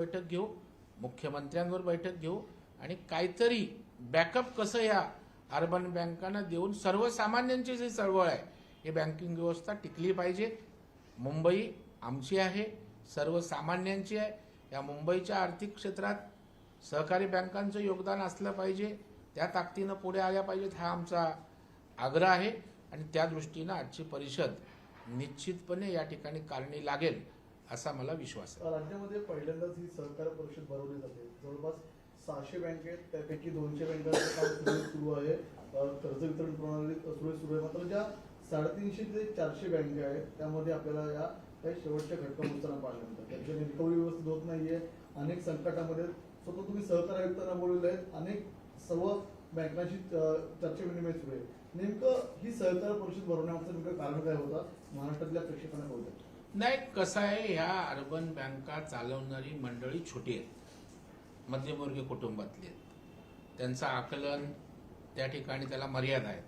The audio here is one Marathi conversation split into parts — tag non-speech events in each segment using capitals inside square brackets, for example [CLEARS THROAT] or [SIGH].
बैठक घेऊ मुख्यमंत्र्यांवर बैठक घेऊ आणि काहीतरी बॅकअप कसं या अर्बन बँकांना देऊन सर्वसामान्यांची जी चळवळ आहे ही बँकिंग व्यवस्था टिकली पाहिजे. मुंबई आमची आहे सर्वसामान्यांची आहे. या मुंबईच्या आर्थिक क्षेत्रात सहकारी बँकांचं योगदान असलं पाहिजे त्या ताकदीनं पुढे आल्या पाहिजेत हा आमचा आग्रह आहे. आणि त्या दृष्टीनं आजची परिषद निश्चितपणे या ठिकाणी कारणी लागेल. असा मला विश्वास आहे. राज्यामध्ये पहिल्यांदाच ही सहकार परिषद भरवली जाते. जवळपास सहाशे बँक आहेत त्यापैकी दोनशे बँकांचं सुरू आहे. कर्ज वितरण प्रणाली सुरळीत सुरू आहे. मात्र ज्या साडेतीनशे ते चारशे बँका आहेत त्यामध्ये आपल्याला या काही शेवटच्या घटका मोजताना पाहायला मिळतात. त्यांची रिकव्हरी व्यवस्थित होत नाहीये. अनेक संकटामध्ये स्वतः तुम्ही सहकार आयुक्तांना बोलवले आहेत अनेक सर्व बँकांशी अं, चर्चा विनिमय सुरू आहे. नेमकं ही सहकार परिषद भरवण्यामागचं नेमकं कारण काय होतं? महाराष्ट्रातल्या प्रेक्षकांना कळतं नाही कसं आहे ह्या अर्बन बँका चालवणारी मंडळी छोटी आहेत. मध्यमवर्गीय कुटुंबातली आहेत. त्यांचं आकलन त्या ठिकाणी त्याला मर्यादा आहेत.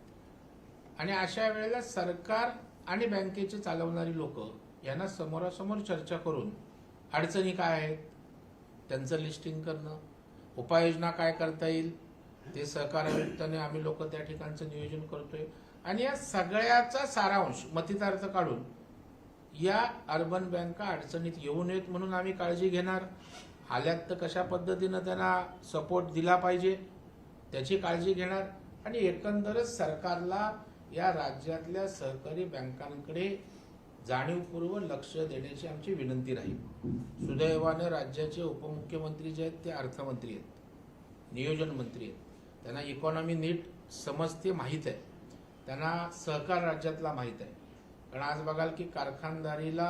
आणि अशा वेळेला सरकार आणि बँकेचे चालवणारी लोक यांना समोरासमोर चर्चा करून अडचणी काय आहेत त्यांचं लिस्टिंग करणं उपाययोजना काय करता येईल ते सहकारयुक्ताने आम्ही लोक त्या ठिकाणचं नियोजन करतोय. आणि या सगळ्याचा सारांश मतितार्थ काढून या अर्बन बँका अडचणीत येऊ नयेत म्हणून आम्ही काळजी घेणार. आल्यात तर कशा पद्धतीनं त्यांना सपोर्ट दिला पाहिजे त्याची काळजी घेणार. आणि एकंदरच सरकारला या राज्यातल्या सहकारी बँकांकडे जाणीवपूर्वक लक्ष देण्याची आमची विनंती राहील. सुदैवानं राज्याचे उपमुख्यमंत्री जे आहेत ते अर्थमंत्री आहेत नियोजन मंत्री आहेत. त्यांना इकॉनॉमी नीट समजते माहीत आहे. त्यांना सहकार राज्यातला माहीत आहे. कारण आज बघाल की कारखानदारीला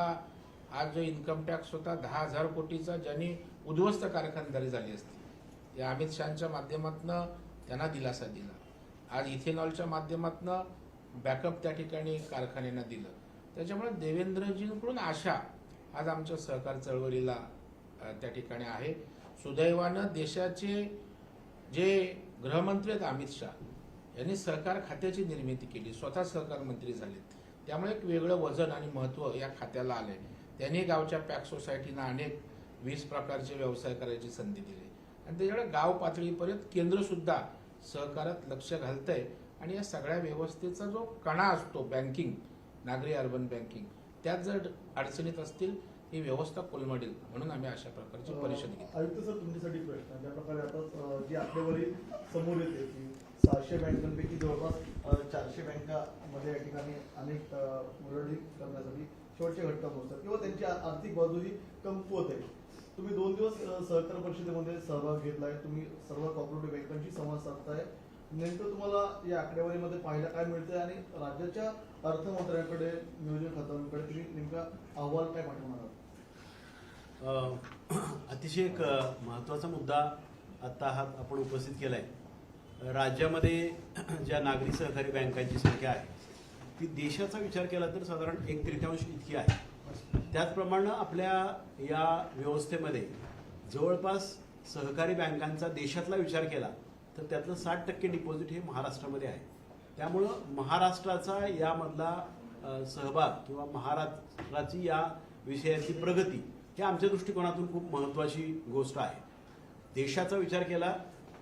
आज जो इन्कम टॅक्स होता दहा हजार कोटीचा ज्यांनी उद्ध्वस्त कारखानदारी झाली असती या अमित शहाच्या माध्यमातून त्यांना दिलासा दिला. आज इथेनॉलच्या माध्यमातून बॅकअप त्या ठिकाणी कारखान्यांना दिलं. त्याच्यामुळे देवेंद्रजींकडून आशा आज आमच्या सहकार चळवळीला त्या ठिकाणी आहे. सुदैवानं देशाचे जे गृहमंत्री आहेत अमित शहा यांनी सहकार खात्याची निर्मिती केली. स्वतः सहकार मंत्री झालेत. त्यामुळे एक वेगळं वजन आणि महत्त्व या खात्याला आलंय. त्यांनी गावच्या पॅक सोसायटीना अनेक वीस प्रकारचे व्यवसाय करायची संधी दिली. आणि त्याच्याकडे गाव पातळीपर्यंत केंद्र सुद्धा सहकारात लक्ष घालतंय. आणि या सगळ्या व्यवस्थेचा जो कणा असतो बँकिंग नागरी अर्बन बँकिंग त्यात जर अडचणीत असतील ही व्यवस्था कोलमडेल. म्हणून आम्ही अशा प्रकारची परिषद घेतली. आयुक्त सर तुमच्यासाठी प्रश्न ज्या प्रकारे आता जी आकडेवारी समोर येते की सहाशे बँकांपैकी जवळपास चारशे बँकामध्ये या ठिकाणी अनेक अ, करण्यासाठी शेवटच्या घटका पोहोचतात. किंवा त्यांची आर्थिक बाजू ही कमकुवत आहे. तुम्ही दोन दिवस सहकार परिषदेमध्ये सहभाग घेतलाय. तुम्ही सर्व कॉपरेटिव्ह बँकांशी संवाद साधताय. नेमकं तुम्हाला या आकडेवारीमध्ये पाहायला काय मिळतंय आणि राज्याच्या अर्थमंत्र्यांकडे नियोजन खात्यांकडे तुम्ही नेमका अहवाल काय पाठवणार अतिशय एक महत्त्वाचा मुद्दा आत्ता हा आपण उपस्थित केला आहे राज्यामध्ये [CLEARS THROAT] ज्या नागरी सहकारी बँकांची संख्या आहे ती देशाचा विचार केला तर साधारण एक तृतीयांश इतकी आहे. त्याचप्रमाणे आपल्या या व्यवस्थेमध्ये जवळपास सहकारी बँकांचा देशातला विचार केला तर त्यातलं साठ टक्के डिपॉझिट हे महाराष्ट्रामध्ये आहे. त्यामुळं महाराष्ट्राचा यामधला सहभाग किंवा महाराष्ट्राची या विषयाची प्रगती ही आमच्या दृष्टिकोनातून खूप महत्त्वाची गोष्ट आहे. देशाचा विचार केला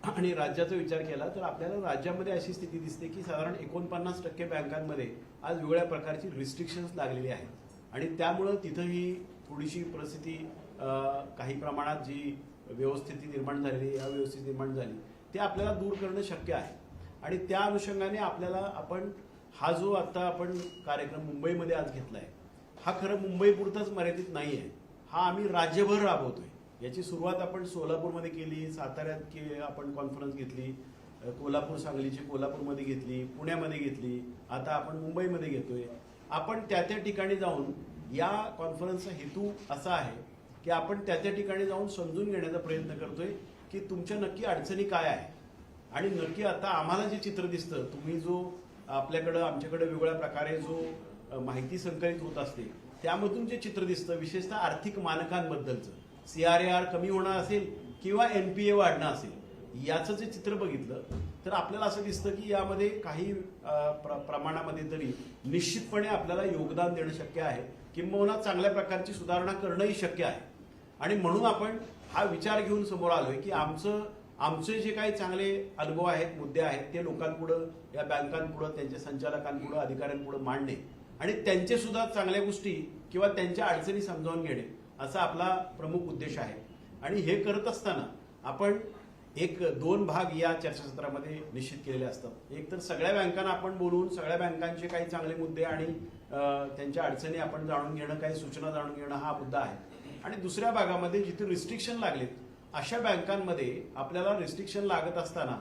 आणि राज्याचा विचार केला तर आपल्याला राज्यामध्ये अशी स्थिती दिसते की साधारण एकोणपन्नास टक्के बँकांमध्ये आज वेगळ्या प्रकारची रिस्ट्रिक्शन्स लागलेली आहेत. आणि त्यामुळं तिथंही थोडीशी परिस्थिती काही प्रमाणात जी व्यवस्थिती निर्माण झालेली या व्यवस्थित निर्माण झाली ते आपल्याला दूर करणं शक्य आहे. आणि त्या अनुषंगाने आपल्याला आपण हा जो आता आपण कार्यक्रम मुंबईमध्ये आज घेतला आहे हा खरं मुंबईपुरताच मर्यादित नाही आहे हा आम्ही राज्यभर राबवतोय. याची सुरुवात आपण सोलापूरमध्ये केली साताऱ्यात के आपण कॉन्फरन्स घेतली कोल्हापूर सांगलीची कोल्हापूरमध्ये घेतली पुण्यामध्ये घेतली आता आपण मुंबईमध्ये घेतोय. आपण त्या त्या ठिकाणी जाऊन या कॉन्फरन्सचा हेतू असा आहे की आपण त्या त्या ठिकाणी जाऊन समजून घेण्याचा प्रयत्न करतोय की तुमच्या नक्की अडचणी काय आहे आणि नक्की आता आम्हाला जे चित्र दिसतं तुम्ही जो आपल्याकडं आमच्याकडे वेगवेगळ्या प्रकारे जो माहिती संकलित होत असते त्यामधून जे चित्र दिसतं विशेषतः आर्थिक मानकांबद्दलचं सी आर ए आर कमी होणं असेल किंवा एन पी ए वाढणं असेल याचं जे चित्र बघितलं तर आपल्याला असं दिसतं की यामध्ये काही प्र- प्रमाणामध्ये तरी निश्चितपणे आपल्याला योगदान देणं शक्य आहे किंबहुना चांगल्या प्रकारची सुधारणा करणंही शक्य आहे. आणि म्हणून आपण हा विचार घेऊन समोर आलोय की आमचं आमचे जे काही चांगले अनुभव आहेत मुद्दे आहेत ते लोकांपुढं या बँकांपुढं त्यांच्या संचालकांपुढं अधिकाऱ्यांपुढं मांडणे आणि त्यांचे सुद्धा चांगल्या गोष्टी किंवा त्यांच्या अडचणी समजावून घेणे असा आपला प्रमुख उद्देश आहे. आणि हे करत असताना आपण एक दोन भाग या चर्चासत्रामध्ये निश्चित केलेले असतात. एक तर सगळ्या बँकांना आपण बोलवून सगळ्या बँकांचे काही चांगले मुद्दे आणि त्यांच्या अडचणी आपण जाणून घेणं काही सूचना जाणून घेणं हा मुद्दा आहे. आणि दुसऱ्या भागामध्ये जिथे रिस्ट्रिक्शन लागलेत अशा बँकांमध्ये आपल्याला रिस्ट्रिक्शन लागत असताना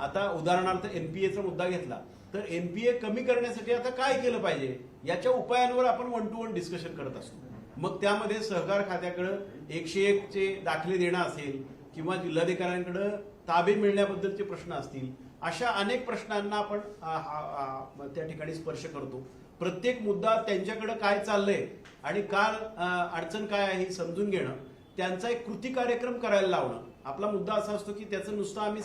आता उदाहरणार्थ एनपीएचा मुद्दा घेतला तर एनपीए कमी करण्यासाठी आता काय केलं पाहिजे? याच्या उपायांवर आपण वन टू वन डिस्कशन करत असतो. मग त्यामध्ये सहकार खात्याकडं एकशे एकचे दाखले देणं असेल किंवा जिल्हाधिकाऱ्यांकडं ताबे मिळण्याबद्दलचे प्रश्न असतील अशा अनेक प्रश्नांना आपण त्या ठिकाणी स्पर्श करतो. प्रत्येक मुद्दा त्यांच्याकडे काय चाललंय आणि का अडचण काय आहे हे समजून घेणं त्यांचा एक कृती कार्यक्रम करायला लावणं. आपला मुद्दा असा असतो की त्याचं नुसतं आम्ही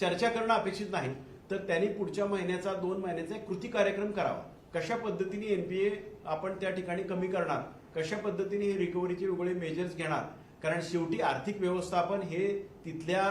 चर्चा करणं अपेक्षित नाही तर त्यांनी पुढच्या महिन्याचा दोन महिन्याचा एक कृती कार्यक्रम करावा. कशा पद्धतीने एनपीए आपण त्या ठिकाणी कमी करणार? कशा पद्धतीने हे रिकव्हरीचे वेगवेगळे मेजर्स घेणार? कारण शेवटी आर्थिक व्यवस्थापन हे तिथल्या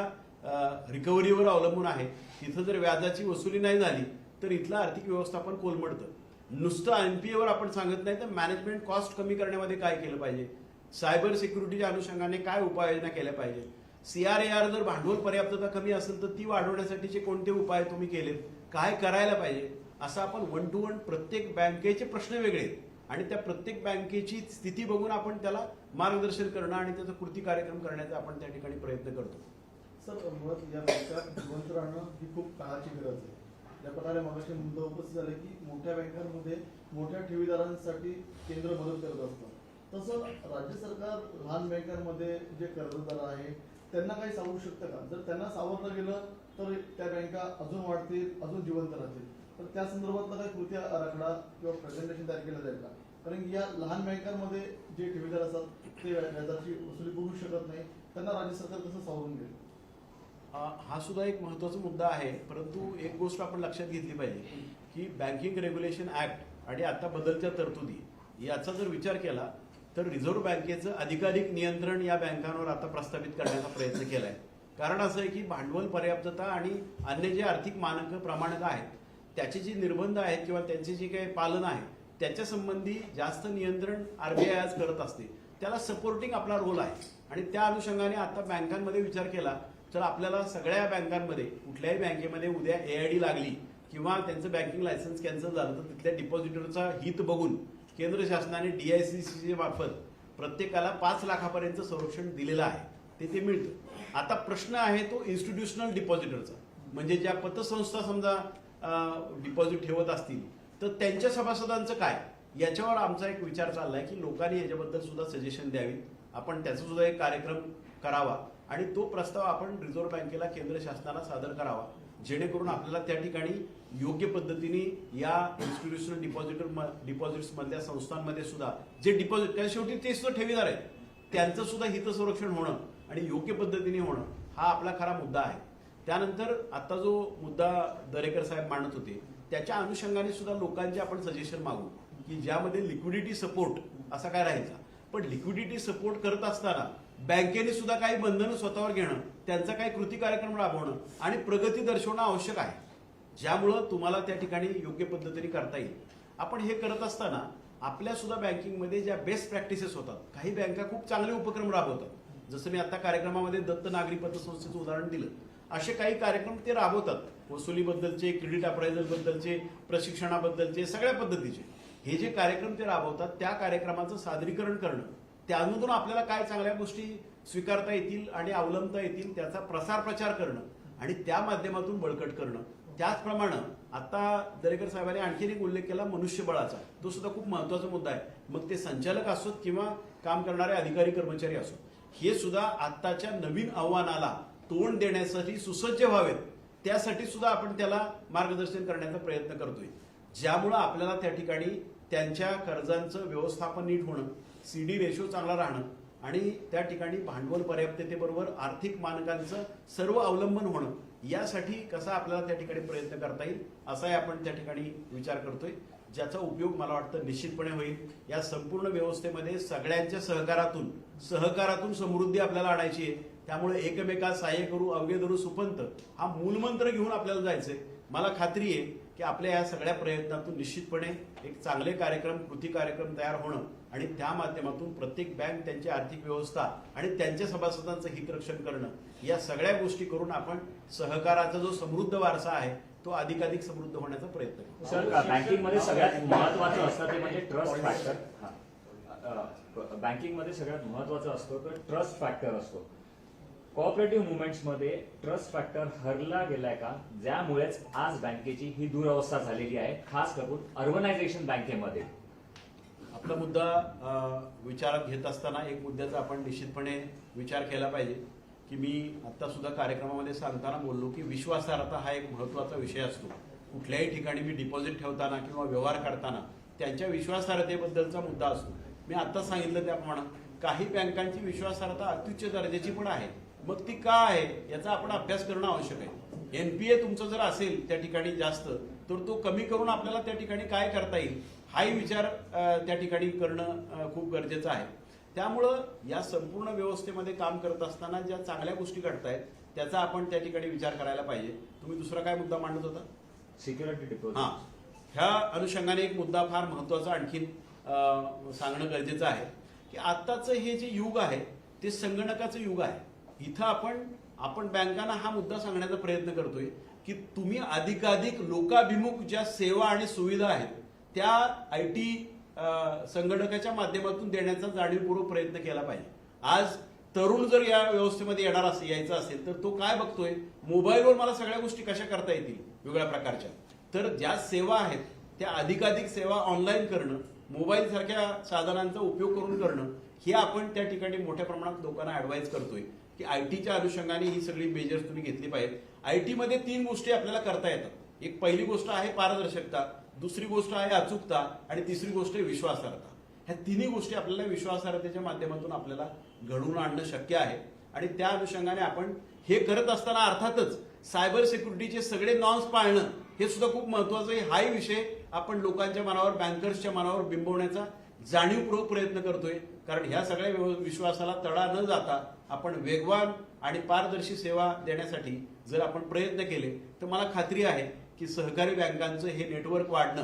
रिकव्हरीवर अवलंबून आहे. तिथं जर व्याजाची वसुली नाही झाली तर इथलं आर्थिक व्यवस्थापन कोलमडतं. नुसतं एनपीएवर आपण सांगत नाही तर मॅनेजमेंट कॉस्ट कमी करण्यामध्ये काय केलं पाहिजे? सायबर सिक्युरिटीच्या अनुषंगाने काय उपाययोजना केल्या पाहिजे? सीआरएआर जर भांडवल पर्याप्तता कमी असेल तर ती वाढवण्यासाठीचे कोणते उपाय तुम्ही केलेत? काय करायला पाहिजे? असं आपण वन टू वन प्रत्येक बँकेचे प्रश्न वेगळे आहेत. आणि त्या प्रत्येक बँकेची स्थिती बघून आपण त्याला मार्गदर्शन करणं आणि त्याचा कृती कार्यक्रम करण्याचा आपण त्या ठिकाणी प्रयत्न करतो. सर मुळात या बँका जिवंत राहणं ही खूप काळाची गरज आहे. ज्या प्रकारे मगाशी मुद्दा उपस्थित झाले की मोठ्या बँकांमध्ये मोठ्या ठेवीदारांसाठी केंद्र मदत करत असतं तसं राज्य सरकार लहान बँकांमध्ये जे कर्जदार आहे त्यांना काही सावरू शकतं का? जर त्यांना सावरलं गेलं तर त्या बँका अजून वाढतील अजून जिवंत राहतील. तर त्या संदर्भातला काही कृती आराखडा किंवा प्रेझेंटेशन तयार केलं जाईल का? कारण की या लहान बँकांमध्ये जे ठेवीदार असतात ते व्याजाची वसुली करू शकत नाही. त्यांना राज्य सरकार कसं सावरून घेईल हा सुद्धा एक महत्त्वाचा मुद्दा आहे. परंतु एक गोष्ट आपण लक्षात घेतली पाहिजे की बँकिंग रेग्युलेशन ऍक्ट आणि आता बदलत्या तरतुदी याचा जर विचार केला तर रिझर्व्ह बँकेचं अधिकाधिक नियंत्रण या बँकांवर आता प्रस्थापित करण्याचा प्रयत्न केलाय. कारण असं आहे की भांडवल पर्याप्तता आणि अन्य जे आर्थिक मानक प्रमाणक आहेत त्याचे जे निर्बंध आहेत किंवा त्यांचे जे काही पालन आहे त्याच्या संबंधी जास्त नियंत्रण आरबीआय आज करत असते त्याला सपोर्टिंग आपला रोल आहे. आणि त्या अनुषंगाने आता बँकांमध्ये विचार केला तर आपल्याला सगळ्या बँकांमध्ये कुठल्याही बँकेमध्ये उद्या एआयडी लागली किंवा त्यांचं बँकिंग लायसन्स कॅन्सल झालं तर तिथल्या डिपॉझिटरचा हित बघून केंद्र शासनाने डीआयसीसी मार्फत प्रत्येकाला पाच लाखापर्यंत संरक्षण दिलेलं आहे. ते ते मिळतं. आता प्रश्न आहे तो इन्स्टिट्यूशनल डिपॉझिटरचा म्हणजे ज्या पतसंस्था समजा डिपॉझिट ठेवत असतील तर त्यांच्या सभासदांचं काय? याच्यावर आमचा एक विचार चाललाय की लोकांनी याच्याबद्दल सुद्धा सजेशन द्यावी आपण त्याचा सुद्धा एक कार्यक्रम करावा आणि तो प्रस्ताव आपण रिझर्व्ह बँकेला केंद्र शासनाला सादर करावा. जेणेकरून आपल्याला त्या ठिकाणी योग्य पद्धतीने या इन्स्टिट्यूशनल डिपॉझिटर डिपॉझिट्स मधल्या संस्थांमध्ये सुद्धा जे डिपॉझिट त्या शेवटी ते सुद्धा ठेवीदार आहेत. त्यांचं सुद्धा हितसंरक्षण होणं आणि योग्य पद्धतीने होणं हा आपला खरा मुद्दा आहे. त्यानंतर आता जो मुद्दा दरेकर साहेब मांडत होते त्याच्या अनुषंगाने सुद्धा लोकांचे आपण सजेशन मागू की ज्यामध्ये लिक्विडिटी सपोर्ट असा काय राहायचा. पण लिक्विडिटी सपोर्ट करत असताना बँकेने सुद्धा काही बंधनं स्वतःवर घेणं त्यांचा काही कृती कार्यक्रम राबवणं आणि प्रगती दर्शवणं आवश्यक आहे. ज्यामुळं तुम्हाला त्या ठिकाणी योग्य पद्धतीने करता येईल. आपण हे करत असताना आपल्या सुद्धा बँकिंगमध्ये ज्या बेस्ट प्रॅक्टिसेस होतात काही बँका खूप चांगले उपक्रम राबवतात. जसं मी आता कार्यक्रमामध्ये दत्त नागरी पतसंस्थेचं उदाहरण दिलं. असे काही कार्यक्रम ते राबवतात. वसुलीबद्दलचे क्रेडिट अप्रायझल बद्दलचे प्रशिक्षणाबद्दलचे सगळ्या पद्धतीचे. हे जे कार्यक्रम ते राबवतात त्या कार्यक्रमाचं सादरीकरण करणं त्यामधून आपल्याला काय चांगल्या गोष्टी स्वीकारता येतील आणि अवलंबता येतील त्याचा प्रसार प्रचार करणं आणि त्या माध्यमातून बळकट करणं. त्याचप्रमाणे आता दरेकर साहेबांनी आणखीन एक उल्लेख केला मनुष्यबळाचा. तो सुद्धा खूप महत्त्वाचा मुद्दा आहे. मग ते संचालक असोत किंवा काम करणारे अधिकारी कर्मचारी असोत हे सुद्धा आत्ताच्या नवीन आव्हानाला तोंड देण्यासाठी सुसज्ज व्हावेत. त्यासाठी सुद्धा आपण त्याला मार्गदर्शन करण्याचा प्रयत्न करतोय. ज्यामुळं आपल्याला त्या ठिकाणी त्यांच्या कर्जांचं व्यवस्थापन नीट होणं सी डी रेशो चांगला राहणं आणि त्या ठिकाणी भांडवल पर्याप्ततेबरोबर आर्थिक मानकांचं सर्व अवलंबन होणं यासाठी कसा आपल्याला त्या ठिकाणी प्रयत्न करता येईल असाही आपण त्या ठिकाणी विचार करतोय. ज्याचा उपयोग मला वाटतं निश्चितपणे होईल. या संपूर्ण व्यवस्थेमध्ये सगळ्यांच्या सहकारातून सहकारातून समृद्धी आपल्याला आणायची आहे. त्यामुळे एकमेका सहाय्य करू अवघे धरू सुपंत हा मूलमंत्र घेऊन आपल्याला जायचंय. मला खात्री आहे की आपल्या या सगळ्या प्रयत्नातून निश्चितपणे एक चांगले कार्यक्रम कृती कार्यक्रम तयार होणं आणि त्या माध्यमातून प्रत्येक बँक त्यांची आर्थिक व्यवस्था आणि त्यांच्या सभासदांचं हितरक्षण करणं या सगळ्या गोष्टी करून आपण सहकाराचा जो समृद्ध वारसा आहे तो अधिकाधिक समृद्ध होण्याचा प्रयत्न करू. सर बँकिंगमध्ये सगळ्यात महत्वाचं असतं ते म्हणजे ट्रस्ट फॅक्टर? बँकिंगमध्ये सगळ्यात महत्वाचं असतं तर ट्रस्ट फॅक्टर असतो. कोऑपरेटिव्ह मुवमेंट्समध्ये ट्रस्ट फॅक्टर हरला गेलाय का? ज्यामुळेच आज बँकेची ही दुरवस्था झालेली आहे खास करून अर्बनायझेशन बँकेमध्ये. आपला मुद्दा विचारात घेत असताना एक मुद्द्याचा आपण निश्चितपणे विचार केला पाहिजे. की मी आता सुद्धा कार्यक्रमामध्ये सांगताना बोललो की विश्वासार्हता हा एक महत्त्वाचा विषय असतो. कुठल्याही ठिकाणी मी डिपॉझिट ठेवताना किंवा व्यवहार करताना त्यांच्या विश्वासार्हतेबद्दलचा मुद्दा असतो. मी आता सांगितलं त्याप्रमाणे काही बँकांची विश्वासार्हता अत्युच्च दर्जाची पण आहे. मग ती का आहे याचा आपण अभ्यास करणं आवश्यक आहे. एनपीए तुमचं जर असेल त्या ठिकाणी जास्त तर तो कमी करून आपल्याला त्या ठिकाणी काय करता येईल हाही विचार त्या ठिकाणी करणं खूप गरजेचं आहे. त्यामुळं या संपूर्ण व्यवस्थेमध्ये काम करत असताना ज्या चांगल्या गोष्टी घडतायत त्याचा आपण त्या ठिकाणी विचार करायला पाहिजे. तुम्ही दुसरा काय मुद्दा मांडत होता? सिक्युरिटी डिपॉझिट हा. ह्या अनुषंगाने एक मुद्दा फार महत्त्वाचा आणखीन सांगणं गरजेचं आहे. की आत्ताचं हे जे युग आहे ते संगणकाचं युग आहे. इथं आपण आपण बँकांना हा मुद्दा सांगण्याचा प्रयत्न करतोय की तुम्ही अधिकाधिक लोकाभिमुख ज्या सेवा आणि सुविधा आहेत त्या आय टी संगणकाच्या माध्यमातून देण्याचा जाणीवपूर्वक प्रयत्न केला पाहिजे. आज तरुण जर या व्यवस्थेमध्ये येणार असेल यायचा असेल तर तो काय बघतोय? मोबाईलवर मला सगळ्या गोष्टी कशा करता येतील? वेगळ्या प्रकारच्या. तर ज्या सेवा आहेत त्या अधिकाधिक सेवा ऑनलाईन करणं मोबाईल सारख्या साधनांचा उपयोग करून करणं हे आपण त्या ठिकाणी मोठ्या प्रमाणात लोकांना ऍडवाइस करतोय. की आय टीच्या अनुषंगाने ही सगळी मेजर्स तुम्ही घेतली पाहिजेत. आय टीमध्ये तीन गोष्टी आपल्याला करता येतात. एक पहिली गोष्ट आहे पारदर्शकता दुसरी गोष्ट आहे अचूकता आणि तिसरी गोष्ट आहे विश्वासार्हता. ह्या तिन्ही गोष्टी आपल्याला विश्वासार्हतेच्या माध्यमातून आपल्याला घडवून आणणं शक्य आहे. आणि त्या अनुषंगाने आपण हे करत असताना अर्थातच सायबर सिक्युरिटीचे सगळे नॉर्म्स पाळणं हे सुद्धा खूप महत्वाचं आहे. हाही विषय आपण लोकांच्या मनावर बँकर्सच्या मनावर बिंबवण्याचा जाणीवपूर्वक प्रयत्न करतोय. कारण ह्या सगळ्या व्यव- विश्वासाला तडा न जाता आपण वेगवान आणि पारदर्शी सेवा देण्यासाठी जर आपण प्रयत्न केले तर मला खात्री आहे की सहकारी बँकांचं हे नेटवर्क वाढणं.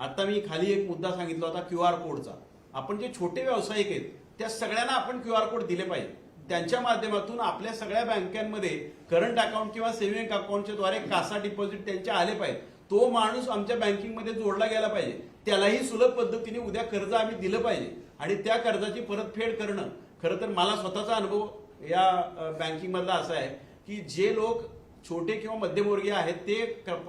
आता मी खाली एक मुद्दा सांगितला होता क्यू आर कोडचा. आपण जे छोटे व्यावसायिक आहेत त्या सगळ्यांना आपण क्यू आर कोड दिले पाहिजे. त्यांच्या माध्यमातून आपल्या सगळ्या बँकांमध्ये करंट अकाउंट किंवा सेव्हिंग अकाउंटच्या द्वारे कासा डिपॉझिट त्यांचे आले पाहिजे. तो माणूस आमच्या बँकिंगमध्ये जोडला गेला पाहिजे. त्यालाही सुलभ पद्धतीने उद्या कर्ज आम्ही दिलं पाहिजे. आणि त्या कर्जाची परतफेड करणं खरं तर मला स्वतःचा अनुभव या बँकिंग मधला असा आहे की जे लोक छोटे किंवा मध्यमवर्गीय आहेत ते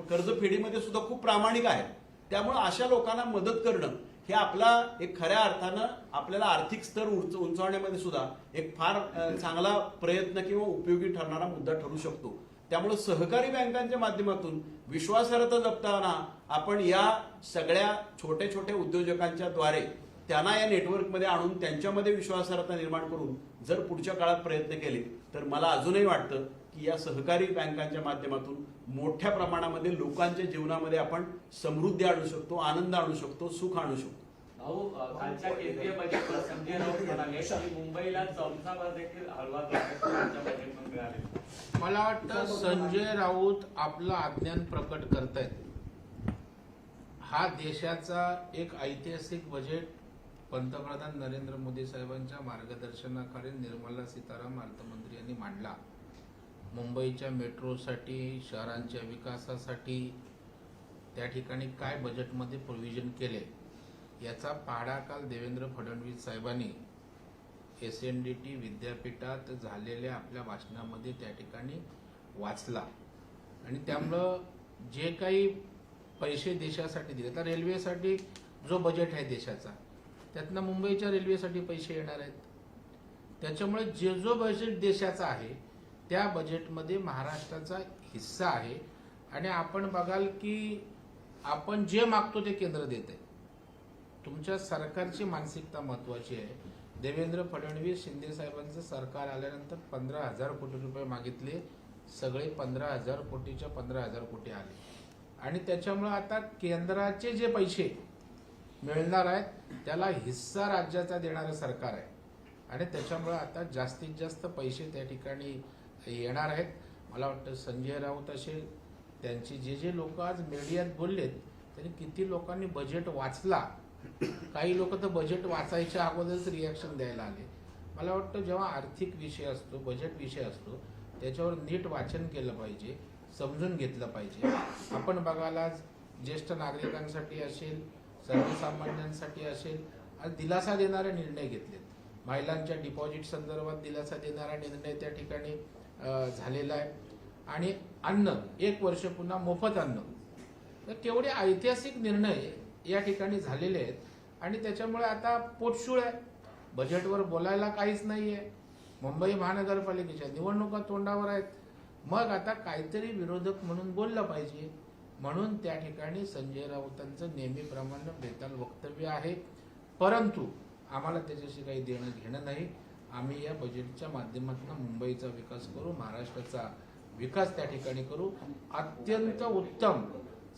कर्जफेडीमध्ये सुद्धा खूप प्रामाणिक आहेत. त्यामुळे अशा लोकांना मदत करणं हे आपला एक खऱ्या अर्थानं आपल्याला आर्थिक स्तर उंच- उंचावण्यामध्ये सुद्धा एक फार चांगला प्रयत्न किंवा उपयोगी ठरणारा मुद्दा ठरू शकतो. त्यामुळे सहकारी बँकांच्या माध्यमातून विश्वासार्हता जपताना आपण या सगळ्या छोट्या छोट्या उद्योजकांच्या द्वारे त्यांना या नेटवर्कमध्ये आणून त्यांच्यामध्ये विश्वासार्हता निर्माण करून जर पुढच्या काळात प्रयत्न केले तर मला अजूनही वाटतं की या सहकारी बँकांच्या माध्यमातून मोठ्या प्रमाणामध्ये लोकांच्या जीवनामध्ये आपण समृद्धी आणू शकतो आनंद आणू शकतो सुख आणू शकतो. भाऊ अ, कालच्या केंद्रीय बजेटवर संजय राऊत म्हणाले की मुंबईला चौथा देखील हलवा मला वाटतं संजय राऊत आपलं अज्ञान प्रकट करतायत. हा देशाचा एक ऐतिहासिक बजेट पंतप्रधान नरेंद्र मोदी साहेबांच्या मार्गदर्शनाखाली निर्मला सीताराम अर्थमंत्री यांनी मांडला. मुंबईच्या मेट्रोसाठी शहरांच्या विकासासाठी त्या ठिकाणी काय बजेटमध्ये प्रोव्हिजन केले याचा पाढा काल देवेंद्र फडणवीस साहेबांनी एस एन डी टी विद्यापीठात झालेल्या आपल्या भाषणामध्ये त्या ठिकाणी वाचला. आणि त्यामुळं जे काही पैसे देशासाठी दिले. तर रेल्वेसाठी जो बजेट आहे देशाचा त्यातनं मुंबईच्या रेल्वेसाठी पैसे येणार आहेत. त्याच्यामुळे जे जो बजेट देशाचा आहे त्या बजेटमध्ये महाराष्ट्राचा हिस्सा आहे. आणि आपण बघाल की आपण जे मागतो ते केंद्र देत आहे. तुमच्या सरकारची मानसिकता महत्वाची आहे. देवेंद्र फडणवीस शिंदे साहेबांचं सरकार आल्यानंतर पंधरा हजार कोटी रुपये मागितले. सगळे पंधरा हजार कोटीच्या पंधरा हजार कोटी आले. आणि त्याच्यामुळं आता केंद्राचे जे पैसे मिळणार आहेत त्याला हिस्सा राज्याचा देणारं सरकार आहे. आणि त्याच्यामुळं आता जास्तीत जास्त पैसे त्या ठिकाणी येणार आहेत. मला वाटतं संजय राऊत असेल त्यांची जे जे लोक आज मीडियात बोललेत त्यांनी किती लोकांनी बजेट वाचला काही लोक तर बजेट वाचायच्या अगोदरच रिॲक्शन द्यायला आले. मला वाटतं जेव्हा आर्थिक विषय असतो बजेट विषय असतो त्याच्यावर नीट वाचन केलं पाहिजे. समजून घेतलं पाहिजे. आपण बघायला ज्येष्ठ नागरिकांसाठी असेल सर्वसामान्यांसाठी असेल आणि दिलासा देणारे निर्णय घेतलेत. महिलांच्या डिपॉझिट संदर्भात दिलासा देणारा निर्णय त्या ठिकाणी झालेला आहे. आणि अन्न एक वर्ष पुन्हा मोफत अन्न. तर केवढे ऐतिहासिक निर्णय या ठिकाणी झालेले आहेत. आणि त्याच्यामुळे आता पोटशूळ आहे. बजेटवर बोलायला काहीच नाही आहे मुंबई महानगरपालिकेच्या निवडणुका तोंडावर आहेत. मग आता काहीतरी विरोधक म्हणून बोललं पाहिजे. म्हणून त्या ठिकाणी संजय राऊतांचं नेहमीप्रमाणे बेताल वक्तव्य आहे. परंतु आम्हाला त्याच्याशी काही देणं घेणं नाही. आम्ही या बजेटच्या माध्यमातून मुंबईचा विकास करू महाराष्ट्राचा विकास त्या ठिकाणी करू. अत्यंत उत्तम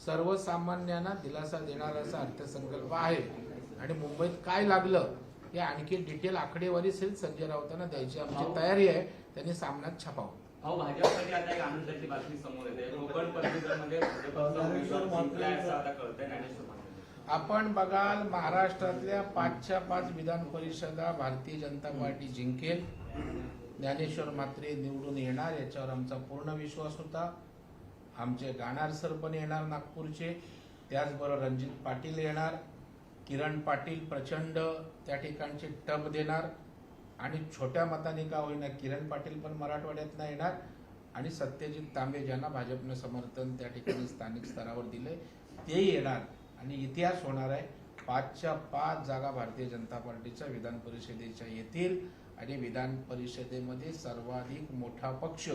सर्वसामान्यांना दिलासा देणारा असा अर्थसंकल्प आहे. आणि मुंबईत काय लागलं हे आणखी डिटेल आकडेवारी सहित संजय राऊतांना द्यायची आमची तयारी आहे. त्यांनी सामन्यात छापावं. अहो भाजपसाठी आता एक आनंदाची बातमी समोर येते. कोकण पदवीधरमध्ये आता कळतंय ज्ञानेश्वर आपण बघाल महाराष्ट्रातल्या पाचच्या पाच विधान परिषदा भारतीय जनता पार्टी जिंकेल. ज्ञानेश्वर मात्रे निवडून येणार याच्यावर आमचा पूर्ण विश्वास होता. आमचे गाणार सर पण येणार नागपूरचे. त्याचबरोबर रणजित पाटील येणार. किरण पाटील प्रचंड त्या ठिकाणचे टप देणार. आणि छोट्या मताने का होईना किरण पाटील पण मराठवाड्यातनं येणार आणि सत्यजित तांबे ज्यांना भाजपनं समर्थन त्या ठिकाणी स्थानिक स्तरावर दिले ते येणार आणि इतिहास होणार आहे. पाचच्या पाच जागा भारतीय जनता पार्टीच्या विधान परिषदेच्या येतील आणि विधान परिषदेमध्ये सर्वाधिक मोठा पक्ष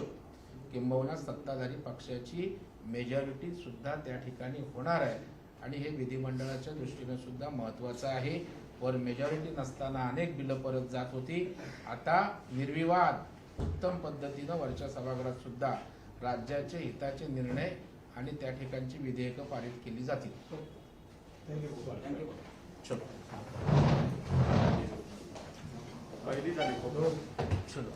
किंबहुना सत्ताधारी पक्षाची मेजॉरिटी सुद्धा त्या ठिकाणी होणार आहे. आणि हे विधिमंडळाच्या दृष्टीने सुद्धा महत्वाचं आहे. वर मेजॉरिटी नसताना अनेक बिलं परत जात होती. आता निर्विवाद उत्तम पद्धतीनं वरच्या सभागृहात सुद्धा राज्याचे हिताचे निर्णय आणि त्या ठिकाणची विधेयकं पारित केली जातील. चलो. पहिली झाली चलो.